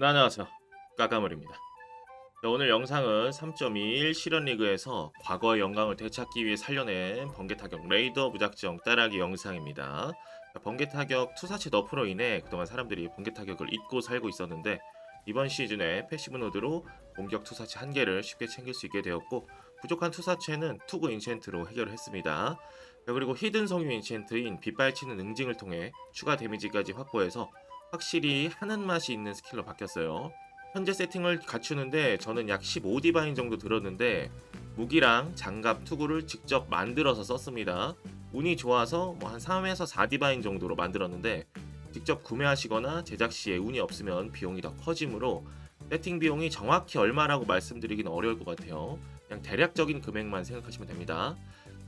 네, 안녕하세요. 까까물입니다. 자, 오늘 영상은 3.21 실현리그에서 과거의 영광을 되찾기 위해 살려낸 번개타격 레이더 무작정 따라하기 영상입니다. 자, 번개타격 투사체 너프로 인해 그동안 사람들이 번개타격을 잊고 살고 있었는데 이번 시즌에 패시브 노드로 공격 투사체 한 개를 쉽게 챙길 수 있게 되었고 부족한 투사체는 투구 인챈트로 해결을 했습니다. 자, 그리고 히든 성유 인챈트인 빗발치는 응징을 통해 추가 데미지까지 확보해서 확실히 하는 맛이 있는 스킬로 바뀌었어요. 현재 세팅을 갖추는데 저는 약 15디바인 정도 들었는데 무기랑 장갑 투구를 직접 만들어서 썼습니다. 운이 좋아서 뭐 한 3에서 4디바인 정도로 만들었는데 직접 구매하시거나 제작 시에 운이 없으면 비용이 더 커지므로 세팅 비용이 정확히 얼마라고 말씀드리기는 어려울 것 같아요. 그냥 대략적인 금액만 생각하시면 됩니다.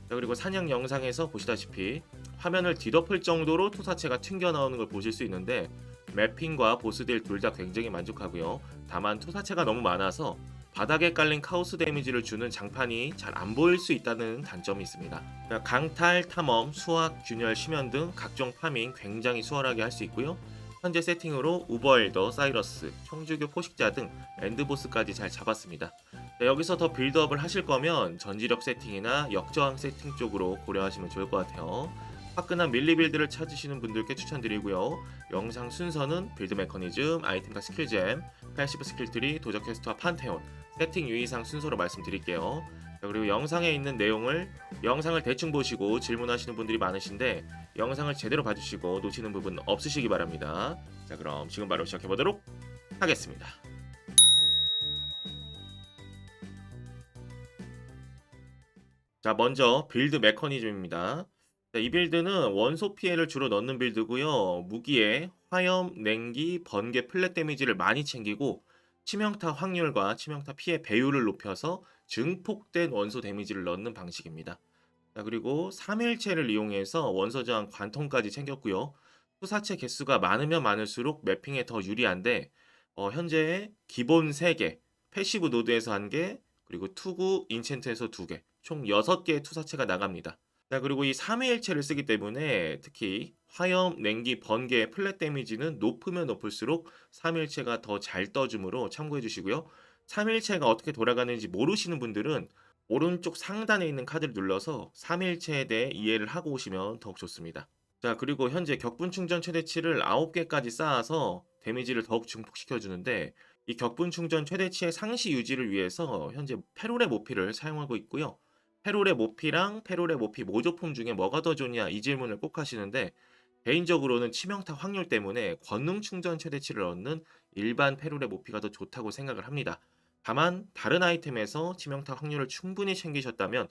자, 그리고 사냥 영상에서 보시다시피 화면을 뒤덮을 정도로 투사체가 튕겨 나오는 걸 보실 수 있는데 맵핑과 보스딜 둘 다 굉장히 만족하고요. 다만 투사체가 너무 많아서 바닥에 깔린 카오스 데미지를 주는 장판이 잘 안 보일 수 있다는 단점이 있습니다. 자, 강탈, 탐험, 수학, 균열, 심연 등 각종 파밍 굉장히 수월하게 할 수 있고요. 현재 세팅으로 우버엘더, 사이러스, 청주교 포식자 등 엔드보스까지 잘 잡았습니다. 자, 여기서 더 빌드업을 하실 거면 전지력 세팅이나 역저항 세팅 쪽으로 고려하시면 좋을 것 같아요. 화끈한 밀리 빌드를 찾으시는 분들께 추천드리고요. 영상 순서는 빌드 메커니즘, 아이템과 스킬잼, 패시브 스킬트리, 도적 퀘스트와 판테온, 세팅 유의사항 순서로 말씀드릴게요. 자, 그리고 영상에 있는 내용을 영상을 대충 보시고 질문하시는 분들이 많으신데 영상을 제대로 봐주시고 놓치는 부분 없으시기 바랍니다. 자 그럼 지금 바로 시작해 보도록 하겠습니다. 자 먼저 빌드 메커니즘입니다. 자, 이 빌드는 원소 피해를 주로 넣는 빌드고요. 무기에 화염, 냉기, 번개, 플랫 데미지를 많이 챙기고 치명타 확률과 치명타 피해 배율을 높여서 증폭된 원소 데미지를 넣는 방식입니다. 자, 그리고 3일체를 이용해서 원소 저항 관통까지 챙겼고요. 투사체 개수가 많으면 많을수록 매핑에 더 유리한데 어, 현재 기본 3개, 패시브 노드에서 1개, 그리고 투구 인챈트에서 2개, 총 6개의 투사체가 나갑니다. 자, 그리고 이 3회 일체를 쓰기 때문에 특히 화염, 냉기, 번개, 플랫 데미지는 높으면 높을수록 3일체가 더 잘 떠주므로 참고해 주시고요. 3일체가 어떻게 돌아가는지 모르시는 분들은 오른쪽 상단에 있는 카드를 눌러서 3일체에 대해 이해를 하고 오시면 더욱 좋습니다. 자, 그리고 현재 격분 충전 최대치를 9개까지 쌓아서 데미지를 더욱 증폭시켜 주는데 이 격분 충전 최대치의 상시 유지를 위해서 현재 페롤의 모피를 사용하고 있고요. 페롤의 모피랑 페롤의 모피 모조품 중에 뭐가 더 좋냐 이 질문을 꼭 하시는데 개인적으로는 치명타 확률 때문에 권능 충전 최대치를 얻는 일반 페롤의 모피가 더 좋다고 생각을 합니다. 다만 다른 아이템에서 치명타 확률을 충분히 챙기셨다면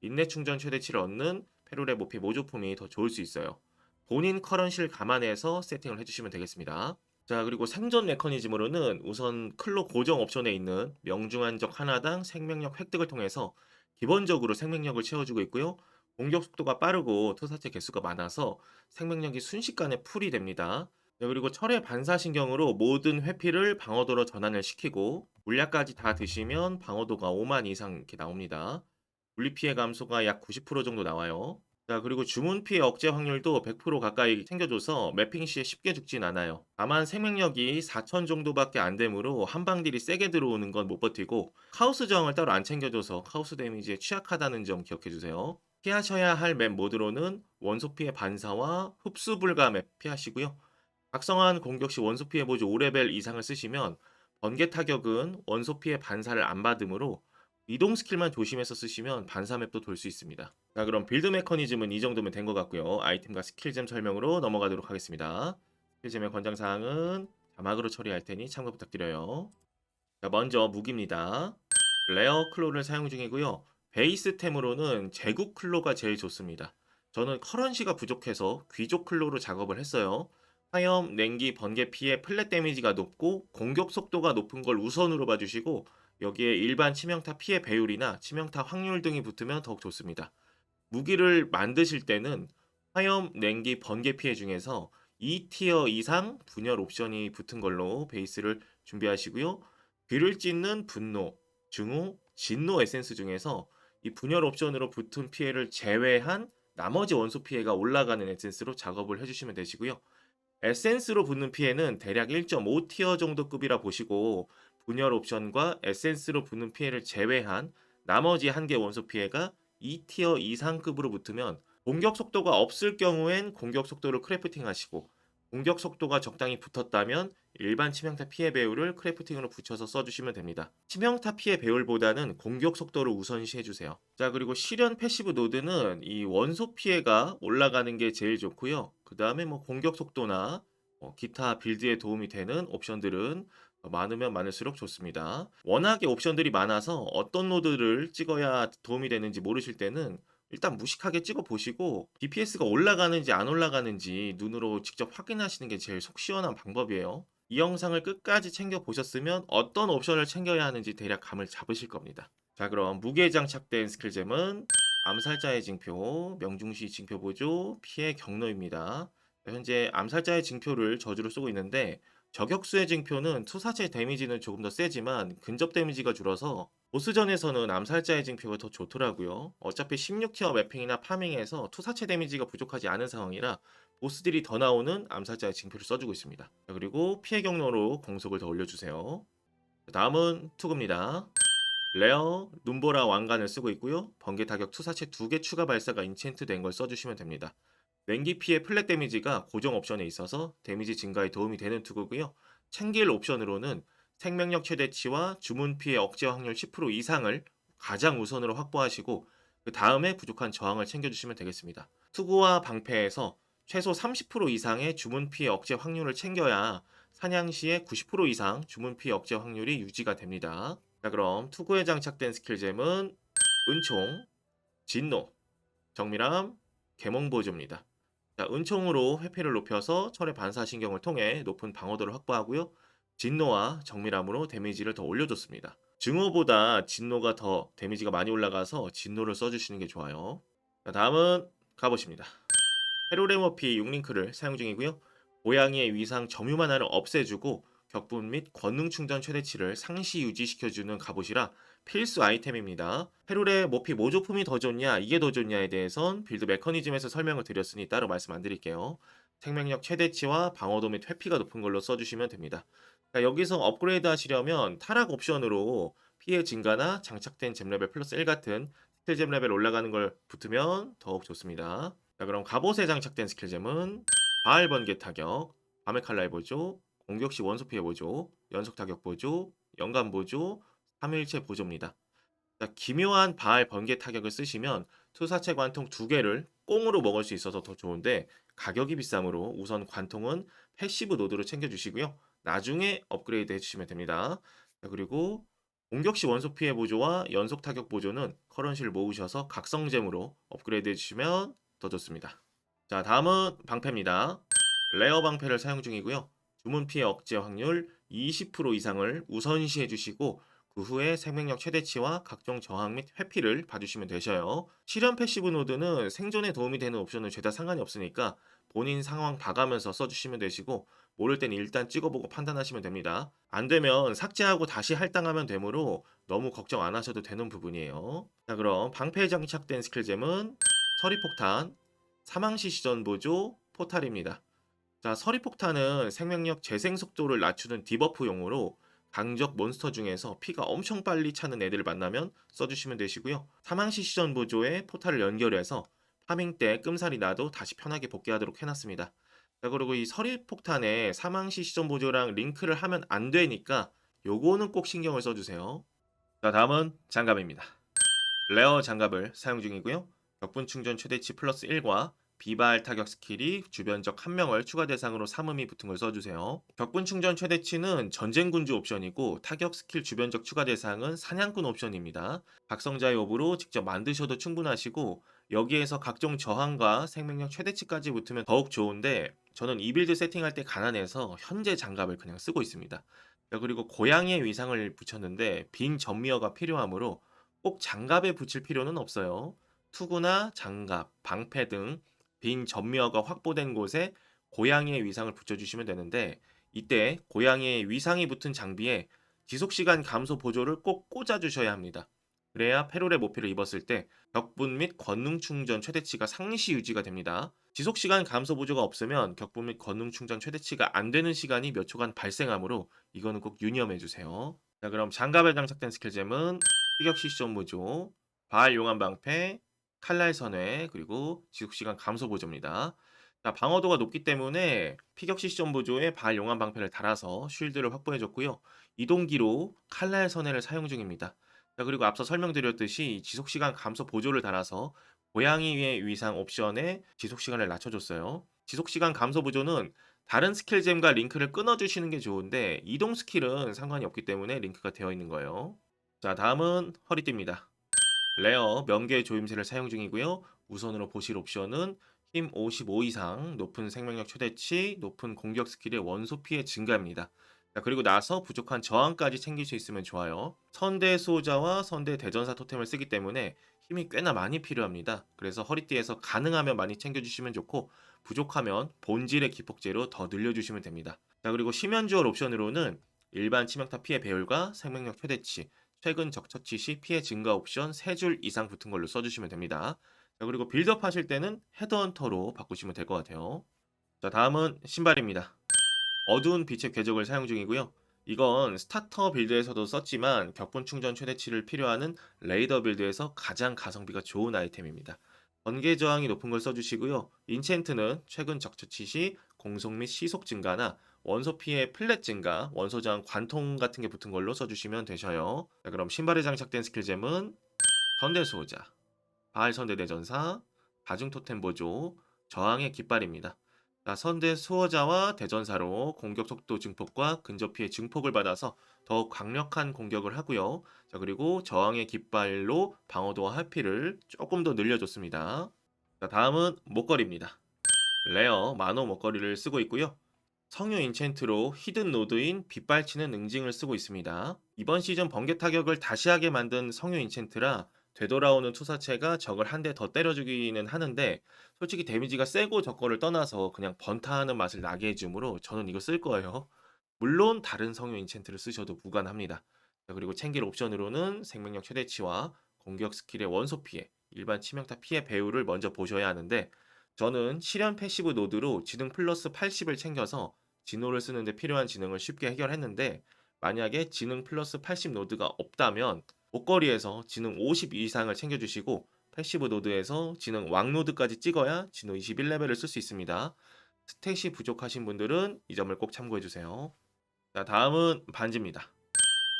인내 충전 최대치를 얻는 페롤의 모피 모조품이 더 좋을 수 있어요. 본인 커런시를 감안해서 세팅을 해주시면 되겠습니다. 자 그리고 생존 메커니즘으로는 우선 클로 고정 옵션에 있는 명중한 적 하나당 생명력 획득을 통해서 기본적으로 생명력을 채워주고 있고요. 공격 속도가 빠르고 투사체 개수가 많아서 생명력이 순식간에 풀이 됩니다. 네, 그리고 철의 반사신경으로 모든 회피를 방어도로 전환을 시키고 물약까지 다 드시면 방어도가 5만 이상 이렇게 나옵니다. 물리 피해 감소가 약 90% 정도 나와요. 자, 그리고 주문 피해 억제 확률도 100% 가까이 챙겨줘서 매핑 시에 쉽게 죽진 않아요. 다만 생명력이 4000 정도밖에 안 되므로 한방 딜이 세게 들어오는 건 못 버티고 카오스 저항을 따로 안 챙겨줘서 카오스 데미지에 취약하다는 점 기억해주세요. 피하셔야 할 맵 모드로는 원소 피해 반사와 흡수 불가 맵 피하시고요. 각성한 공격 시 원소 피해 보조 5레벨 이상을 쓰시면 번개 타격은 원소 피해 반사를 안 받으므로 이동 스킬만 조심해서 쓰시면 반사 맵도 돌 수 있습니다. 자 그럼 빌드 메커니즘은 이 정도면 된 것 같고요. 아이템과 스킬잼 설명으로 넘어가도록 하겠습니다. 스킬잼의 권장사항은 자막으로 처리할 테니 참고 부탁드려요. 자 먼저 무기입니다. 레어 클로를 사용 중이고요. 베이스템으로는 제국 클로가 제일 좋습니다. 저는 커런시가 부족해서 귀족 클로로 작업을 했어요. 화염, 냉기, 번개 피해 플랫 데미지가 높고 공격 속도가 높은 걸 우선으로 봐주시고 여기에 일반 치명타 피해 배율이나 치명타 확률 등이 붙으면 더욱 좋습니다. 무기를 만드실 때는 화염, 냉기, 번개 피해 중에서 2티어 이상 분열 옵션이 붙은 걸로 베이스를 준비하시고요. 귀를 찢는 분노, 증오, 진노 에센스 중에서 이 분열 옵션으로 붙은 피해를 제외한 나머지 원소 피해가 올라가는 에센스로 작업을 해주시면 되시고요. 에센스로 붙는 피해는 대략 1.5 티어 정도 급이라 보시고 분열 옵션과 에센스로 붙는 피해를 제외한 나머지 한 개 원소 피해가 2티어 이상급으로 붙으면 공격 속도가 없을 경우엔 공격 속도를 크래프팅 하시고 공격 속도가 적당히 붙었다면 일반 치명타 피해 배율을 크래프팅으로 붙여서 써주시면 됩니다. 치명타 피해 배율보다는 공격 속도를 우선시 해주세요. 자 그리고 실현 패시브 노드는 이 원소 피해가 올라가는 게 제일 좋고요. 그 다음에 뭐 공격 속도나 뭐 기타 빌드에 도움이 되는 옵션들은 많으면 많을수록 좋습니다. 워낙에 옵션들이 많아서 어떤 노드를 찍어야 도움이 되는지 모르실 때는 일단 무식하게 찍어 보시고 DPS가 올라가는지 안 올라가는지 눈으로 직접 확인하시는 게 제일 속 시원한 방법이에요. 이 영상을 끝까지 챙겨 보셨으면 어떤 옵션을 챙겨야 하는지 대략 감을 잡으실 겁니다. 자 그럼 무게 장착된 스킬잼은 암살자의 징표, 명중시 징표 보조, 피해 경로입니다. 현재 암살자의 징표를 저주로 쓰고 있는데 저격수의 징표는 투사체 데미지는 조금 더 세지만 근접 데미지가 줄어서 보스전에서는 암살자의 징표가 더 좋더라고요. 어차피 16티어 매핑이나 파밍에서 투사체 데미지가 부족하지 않은 상황이라 보스들이 더 나오는 암살자의 징표를 써주고 있습니다. 자, 그리고 피해 경로로 공속을 더 올려주세요. 다음은 투구입니다. 레어, 눈보라 왕관을 쓰고 있고요. 번개 타격 투사체 2개 추가 발사가 인챈트 된 걸 써주시면 됩니다. 냉기 피해 플랫 데미지가 고정 옵션에 있어서 데미지 증가에 도움이 되는 투구고요. 챙길 옵션으로는 생명력 최대치와 주문 피해 억제 확률 10% 이상을 가장 우선으로 확보하시고 그 다음에 부족한 저항을 챙겨주시면 되겠습니다. 투구와 방패에서 최소 30% 이상의 주문 피해 억제 확률을 챙겨야 사냥 시에 90% 이상 주문 피해 억제 확률이 유지가 됩니다. 자 그럼 투구에 장착된 스킬잼은 은총, 진노, 정밀함, 개몽보조입니다. 자, 은총으로 회피를 높여서 철의 반사 신경을 통해 높은 방어도를 확보하고요. 진노와 정밀함으로 데미지를 더 올려줬습니다. 증오보다 진노가 더 데미지가 많이 올라가서 진노를 써주시는 게 좋아요. 자, 다음은 가보십니다. 헤로레머피 6링크를 사용 중이고요. 고양이의 위상 점유 하나를 없애주고 격분 및 권능 충전 최대치를 상시 유지시켜주는 갑옷이라 필수 아이템입니다. 페룰의 모피 모조품이 더 좋냐 이게 더 좋냐에 대해선 빌드 메커니즘에서 설명을 드렸으니 따로 말씀 안 드릴게요. 생명력 최대치와 방어도 및 회피가 높은 걸로 써주시면 됩니다. 자, 여기서 업그레이드 하시려면 타락 옵션으로 피해 증가나 장착된 잼 레벨 플러스 1 같은 스킬 잼 레벨 올라가는 걸 붙으면 더욱 좋습니다. 자 그럼 갑옷에 장착된 스킬잼은 바알 번개 타격, 밤의 보조, 공격 시 원소 피해 보조, 연속 타격 보조, 연간 보조, 3일체 보조입니다. 자, 기묘한 바알 번개 타격을 쓰시면 투사체 관통 두 개를 꽁으로 먹을 수 있어서 더 좋은데 가격이 비싸므로 우선 관통은 패시브 노드로 챙겨주시고요. 나중에 업그레이드 해주시면 됩니다. 자, 그리고 공격 시 원소 피해 보조와 연속 타격 보조는 커런시를 모으셔서 각성잼으로 업그레이드 해주시면 더 좋습니다. 자 다음은 방패입니다. 레어 방패를 사용 중이고요. 주문 피해 억제 확률 20% 이상을 우선시 해 주시고 그 후에 생명력 최대치와 각종 저항 및 회피를 봐주시면 되셔요. 실현 패시브 노드는 생존에 도움이 되는 옵션은 죄다 상관이 없으니까 본인 상황 봐가면서 써주시면 되시고 모를 땐 일단 찍어보고 판단하시면 됩니다. 안 되면 삭제하고 다시 할당하면 되므로 너무 걱정 안 하셔도 되는 부분이에요. 자 그럼 방패에 장착된 스킬잼은 서리폭탄, 사망시 시전 보조, 포탈입니다. 자 서리폭탄은 생명력 재생 속도를 낮추는 디버프 용으로 강적 몬스터 중에서 피가 엄청 빨리 차는 애들을 만나면 써주시면 되시고요. 사망시 시전 보조에 포탈을 연결해서 파밍 때 끔살이 나도 다시 편하게 복귀하도록 해놨습니다. 자 그리고 이 서리폭탄에 사망시 시전 보조랑 링크를 하면 안 되니까 요거는 꼭 신경을 써주세요. 자 다음은 장갑입니다. 레어 장갑을 사용 중이고요. 격분 충전 최대치 플러스 1과 비발 타격 스킬이 주변적 한 명을 추가 대상으로 삼음이 붙은 걸 써주세요. 격분 충전 최대치는 전쟁군주 옵션이고 타격 스킬 주변적 추가 대상은 사냥꾼 옵션입니다. 각성자의 옵으로 직접 만드셔도 충분하시고 여기에서 각종 저항과 생명력 최대치까지 붙으면 더욱 좋은데 저는 이 빌드 세팅할 때 가난해서 현재 장갑을 그냥 쓰고 있습니다. 자, 그리고 고양이의 위상을 붙였는데 빈 전미어가 필요하므로 꼭 장갑에 붙일 필요는 없어요. 투구나 장갑, 방패 등 빈 전미어가 확보된 곳에 고양이의 위상을 붙여주시면 되는데 이때 고양이의 위상이 붙은 장비에 지속시간 감소 보조를 꼭 꽂아주셔야 합니다. 그래야 페롤의 모피를 입었을 때 격분 및 권능 충전 최대치가 상시 유지가 됩니다. 지속 시간 감소 보조가 없으면 격분 및 권능 충전 최대치가 안 되는 시간이 몇 초간 발생하므로 이거는 꼭 유념해 주세요. 자, 그럼 장갑에 장착된 스킬잼은 피격 시점 보조, 바알 용암 방패, 칼날 선회, 그리고 지속 시간 감소 보조입니다. 자, 방어도가 높기 때문에 피격 시점 보조에 바알 용암 방패를 달아서 쉴드를 확보해 줬고요. 이동기로 칼날 선회를 사용 중입니다. 자, 그리고 앞서 설명드렸듯이 지속 시간 감소 보조를 달아서 고양이의 위상 옵션에 지속 시간을 낮춰줬어요. 지속 시간 감소 보조는 다른 스킬잼과 링크를 끊어주시는 게 좋은데 이동 스킬은 상관이 없기 때문에 링크가 되어 있는 거예요. 자, 다음은 허리띠입니다. 레어 명계 조임새를 사용 중이고요. 우선으로 보실 옵션은 힘 55 이상, 높은 생명력 최대치, 높은 공격 스킬의 원소 피해 증가입니다. 자, 그리고 나서 부족한 저항까지 챙길 수 있으면 좋아요. 선대 수호자와 선대 대전사 토템을 쓰기 때문에 힘이 꽤나 많이 필요합니다. 그래서 허리띠에서 가능하면 많이 챙겨주시면 좋고 부족하면 본질의 기폭제로 더 늘려주시면 됩니다. 자 그리고 심연주얼 옵션으로는 일반 치명타 피해 배율과 생명력 최대치, 최근 적처치 시 피해 증가 옵션 3줄 이상 붙은 걸로 써주시면 됩니다. 자 그리고 빌드업 하실 때는 헤드헌터로 바꾸시면 될 것 같아요. 자 다음은 신발입니다. 어두운 빛의 궤적을 사용 중이고요. 이건 스타터 빌드에서도 썼지만 격분 충전 최대치를 필요하는 레이더 빌드에서 가장 가성비가 좋은 아이템입니다. 번개 저항이 높은 걸 써주시고요. 인챈트는 최근 적처치 시 공속 및 시속 증가나 원소 피해 플랫 증가, 원소 저항 관통 같은 게 붙은 걸로 써주시면 되셔요. 자, 그럼 신발에 장착된 스킬잼은 선대 수호자, 바알 선대 대전사, 다중 토템 보조, 저항의 깃발입니다. 자, 선대 수호자와 대전사로 공격 속도 증폭과 근접 피해 증폭을 받아서 더욱 강력한 공격을 하고요. 자, 그리고 저항의 깃발로 방어도와 하피를 조금 더 늘려줬습니다. 자, 다음은 목걸이입니다. 레어 마노 목걸이를 쓰고 있고요. 성유 인챈트로 히든 노드인 빛발치는 응징을 쓰고 있습니다. 이번 시즌 번개 타격을 다시 하게 만든 성유 인챈트라 되돌아오는 투사체가 적을 한 대 더 때려주기는 하는데 솔직히 데미지가 세고 적거를 떠나서 그냥 번타하는 맛을 나게 해주므로 저는 이거 쓸 거예요. 물론 다른 성유 인챈트를 쓰셔도 무관합니다. 자, 그리고 챙길 옵션으로는 생명력 최대치와 공격 스킬의 원소 피해, 일반 치명타 피해 배율을 먼저 보셔야 하는데 저는 실현 패시브 노드로 지능 플러스 80을 챙겨서 진호를 쓰는데 필요한 지능을 쉽게 해결했는데 만약에 지능 플러스 80 노드가 없다면 목걸이에서 지능 50 이상을 챙겨주시고 패시브 노드에서 지능 왕 노드까지 찍어야 진호 21레벨을 쓸 수 있습니다. 스탯이 부족하신 분들은 이 점을 꼭 참고해주세요. 자, 다음은 반지입니다.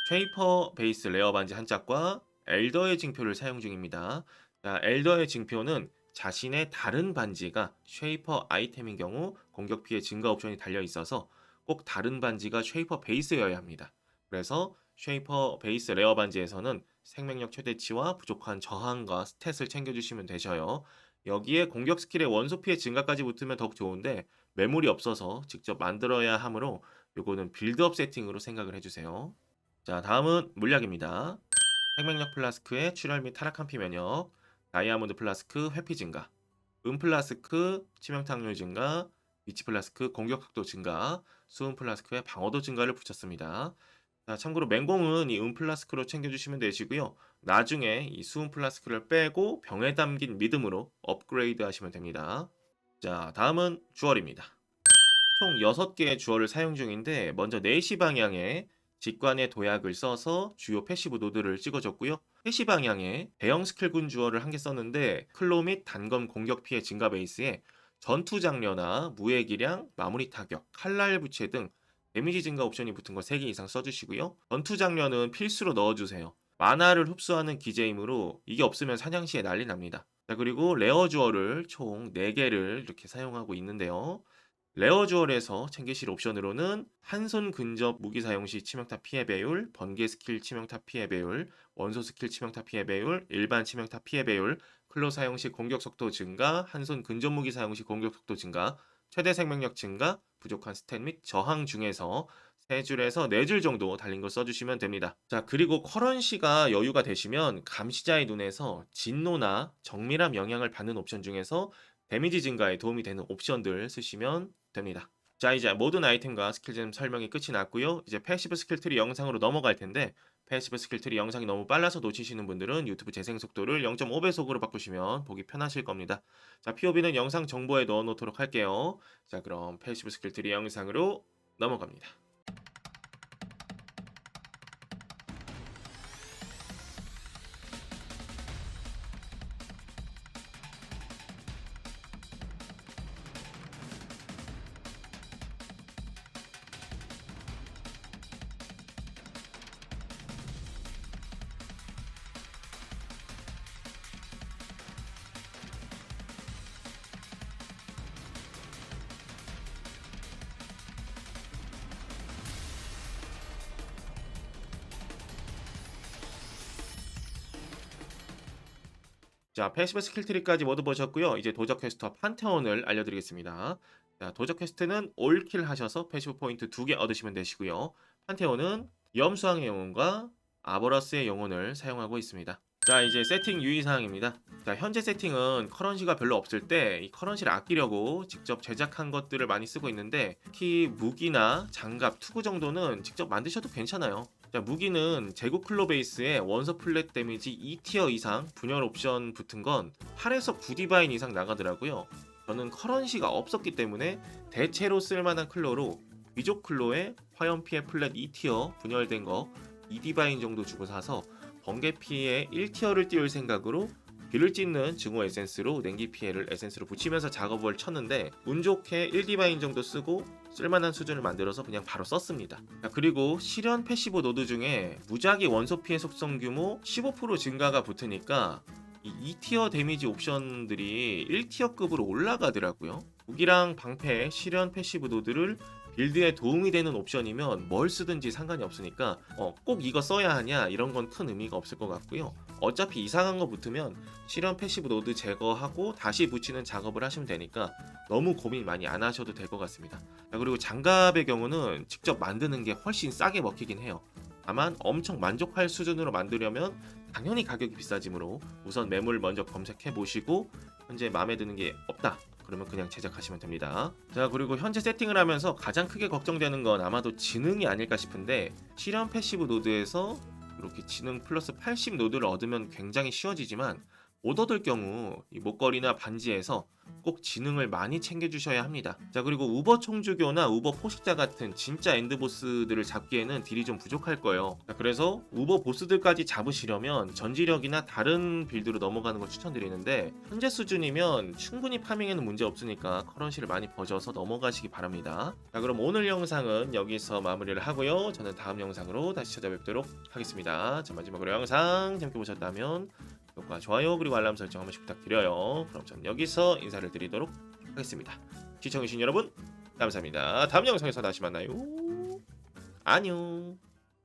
쉐이퍼 베이스 레어 반지 한 짝과 엘더의 징표를 사용 중입니다. 자, 엘더의 징표는 자신의 다른 반지가 쉐이퍼 아이템인 경우 공격 피해 증가 옵션이 달려 있어서 꼭 다른 반지가 쉐이퍼 베이스여야 합니다. 그래서 쉐이퍼 베이스 레어 반지에서는 생명력 최대치와 부족한 저항과 스탯을 챙겨주시면 되셔요. 여기에 공격 스킬의 원소 피해 증가까지 붙으면 더욱 좋은데 매물이 없어서 직접 만들어야 하므로 요거는 빌드업 세팅으로 생각을 해주세요. 자 다음은 물약입니다. 생명력 플라스크의 출혈 및 타락한 피 면역, 다이아몬드 플라스크 회피 증가, 은 플라스크 치명타 확률 증가, 위치 플라스크 공격 속도 증가, 수은 플라스크의 방어도 증가를 붙였습니다. 자, 참고로 맹공은 이 은 플라스크로 챙겨주시면 되시고요. 나중에 이 수은 플라스크를 빼고 병에 담긴 믿음으로 업그레이드 하시면 됩니다. 자, 다음은 주얼입니다. 총 6개의 주얼을 사용 중인데 먼저 4시 방향에 직관의 도약을 써서 주요 패시브 노드를 찍어줬고요. 3시 방향에 대형 스킬군 주얼을 한개 썼는데 클로 및 단검 공격 피해 증가 베이스에 전투 장려나 무의 기량, 마무리 타격, 칼날 부채 등 데미지 증가 옵션이 붙은 거 3개 이상 써주시고요. 전투 장려는 필수로 넣어주세요. 만화를 흡수하는 기재이므로 이게 없으면 사냥 시에 난리 납니다. 자, 그리고 레어 주얼을 총 4개를 이렇게 사용하고 있는데요. 레어 주얼에서 챙기실 옵션으로는 한손 근접 무기 사용 시 치명타 피해 배율, 번개 스킬 치명타 피해 배율, 원소 스킬 치명타 피해 배율, 일반 치명타 피해 배율, 클로 사용 시 공격 속도 증가, 한손 근접 무기 사용 시 공격 속도 증가, 최대 생명력 증가, 부족한 스탯 및 저항 중에서 3줄에서 4줄 정도 달린 걸 써주시면 됩니다. 자, 그리고 커런시가 여유가 되시면 감시자의 눈에서 진노나 정밀한 영향을 받는 옵션 중에서 데미지 증가에 도움이 되는 옵션들 쓰시면 됩니다. 자 이제 모든 아이템과 스킬잼 설명이 끝이 났고요. 이제 패시브 스킬 트리 영상으로 넘어갈 텐데 패시브 스킬 트리 영상이 너무 빨라서 놓치시는 분들은 유튜브 재생 속도를 0.5배속으로 바꾸시면 보기 편하실 겁니다. 자 POB는 영상 정보에 넣어 놓도록 할게요. 자 그럼 패시브 스킬 트리 영상으로 넘어갑니다. 자, 패시브 스킬 트리까지 모두 보셨고요. 이제 도적 퀘스트와 판테온을 알려드리겠습니다. 자, 도적 퀘스트는 올킬 하셔서 패시브 포인트 두 개 얻으시면 되시고요. 판테온은 염수왕의 영혼과 아버러스의 영혼을 사용하고 있습니다. 자, 이제 세팅 유의사항입니다. 자, 현재 세팅은 커런시가 별로 없을 때 이 커런시를 아끼려고 직접 제작한 것들을 많이 쓰고 있는데 특히 무기나 장갑, 투구 정도는 직접 만드셔도 괜찮아요. 자, 무기는 제국 클로 베이스에 원서 플랫 데미지 2티어 이상 분열 옵션 붙은 건 8에서 9디바인 이상 나가더라고요. 저는 커런시가 없었기 때문에 대체로 쓸만한 클로로 귀족 클로에 화염 피해 플랫 2티어 분열된 거 2디바인 정도 주고 사서 번개 피해 1티어를 띄울 생각으로 귀를 찢는 증오 에센스로 냉기 피해를 에센스로 붙이면서 작업을 쳤는데 운 좋게 1디바인 정도 쓰고 쓸만한 수준을 만들어서 그냥 바로 썼습니다. 자, 그리고 실현 패시브 노드 중에 무작위 원소 피해 속성 규모 15% 증가가 붙으니까 이 2티어 데미지 옵션들이 1티어급으로 올라가더라고요. 무기랑 방패, 실현 패시브 노드를 빌드에 도움이 되는 옵션이면 뭘 쓰든지 상관이 없으니까 어, 꼭 이거 써야 하냐 이런 건 큰 의미가 없을 것 같고요. 어차피 이상한 거 붙으면 실현 패시브 노드 제거하고 다시 붙이는 작업을 하시면 되니까 너무 고민 많이 안 하셔도 될 것 같습니다. 자, 그리고 장갑의 경우는 직접 만드는 게 훨씬 싸게 먹히긴 해요. 다만 엄청 만족할 수준으로 만들려면 당연히 가격이 비싸지므로 우선 매물 먼저 검색해 보시고 현재 마음에 드는 게 없다. 그러면 그냥 제작하시면 됩니다. 자 그리고 현재 세팅을 하면서 가장 크게 걱정되는 건 아마도 지능이 아닐까 싶은데 실현 패시브 노드에서 이렇게 지능 플러스 80 노드를 얻으면 굉장히 쉬워지지만 못 얻을 경우 이 목걸이나 반지에서 꼭 지능을 많이 챙겨주셔야 합니다. 자 그리고 우버 총주교나 우버 포식자 같은 진짜 엔드보스들을 잡기에는 딜이 좀 부족할 거예요. 자, 그래서 우버 보스들까지 잡으시려면 전지력이나 다른 빌드로 넘어가는 걸 추천드리는데 현재 수준이면 충분히 파밍에는 문제 없으니까 커런시를 많이 버져서 넘어가시기 바랍니다. 자 그럼 오늘 영상은 여기서 마무리를 하고요. 저는 다음 영상으로 다시 찾아뵙도록 하겠습니다. 자 마지막으로 영상 재밌게 보셨다면 구독과 좋아요 그리고 알람 설정 한 번씩 부탁드려요. 그럼 저는 여기서 인사를 드리도록 하겠습니다. 시청해주신 여러분 감사합니다. 다음 영상에서 다시 만나요. 안녕.